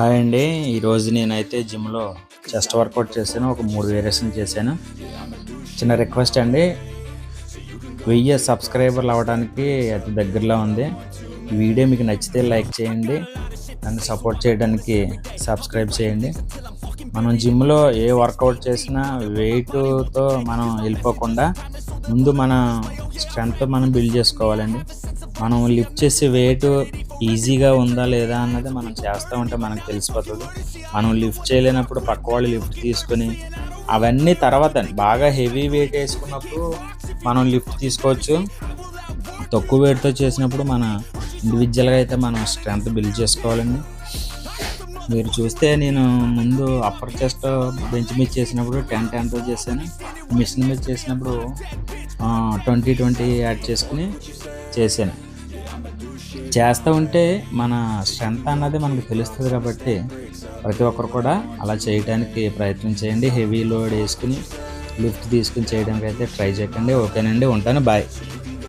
Hi అండి. ఈరోజు నేనైతే జిమ్లో చెస్ట్ వర్కౌట్ చేశాను. ఒక మూడు వేరియేషన్ చేశాను. చిన్న రిక్వెస్ట్ అండి. వెయ్యి సబ్స్క్రైబర్లు అవ్వడానికి అతి దగ్గరలో ఉంది. వీడియో మీకు నచ్చితే లైక్ చేయండి. నన్ను సపోర్ట్ చేయడానికి సబ్స్క్రైబ్ చేయండి. మనం జిమ్లో ఏ వర్కౌట్ చేసినా వెయిట్తో మనం వెళ్ళిపోకుండా ముందు మన స్ట్రెంగ్త్ మనం బిల్డ్ చేసుకోవాలండి. మనం లిఫ్ట్ చేసే వెయిట్ ఈజీగా ఉందా లేదా అన్నది మనం చేస్తూ ఉంటే మనకు తెలిసిపోతుంది. మనం లిఫ్ట్ చేయలేనప్పుడు పక్క వాళ్ళు లిఫ్ట్ తీసుకొని అవన్నీ తర్వాత బాగా హెవీ వెయిట్ వేసుకున్నప్పుడు మనం లిఫ్ట్ తీసుకోవచ్చు. తక్కువ వెయిట్తో చేసినప్పుడు మన ఇండివిజువల్గా అయితే మనం స్ట్రెంగ్త్ బిల్డ్ చేసుకోవాలండి. మీరు చూస్తే నేను ముందు అప్పర్ చెస్ట్ బెంచ్ మీద చేసినప్పుడు టెన్ టెన్తో చేశాను. మిషన్ మీద చేసినప్పుడు ట్వంటీ ట్వంటీ యాడ్ చేసుకుని చేశాను. చేస్తూ ఉంటే మన స్ట్రెంత్ అన్నది మనకు తెలుస్తుంది కాబట్టి ప్రతి ఒక్కరు కూడా అలా చేయడానికి ప్రయత్నం చేయండి. హెవీ లోడ్ వేసుకుని లిఫ్ట్ తీసుకుని చేయడానికి అయితే ట్రై చేయకండి. ఓకేనండి. ఉంటాను. బాయ్.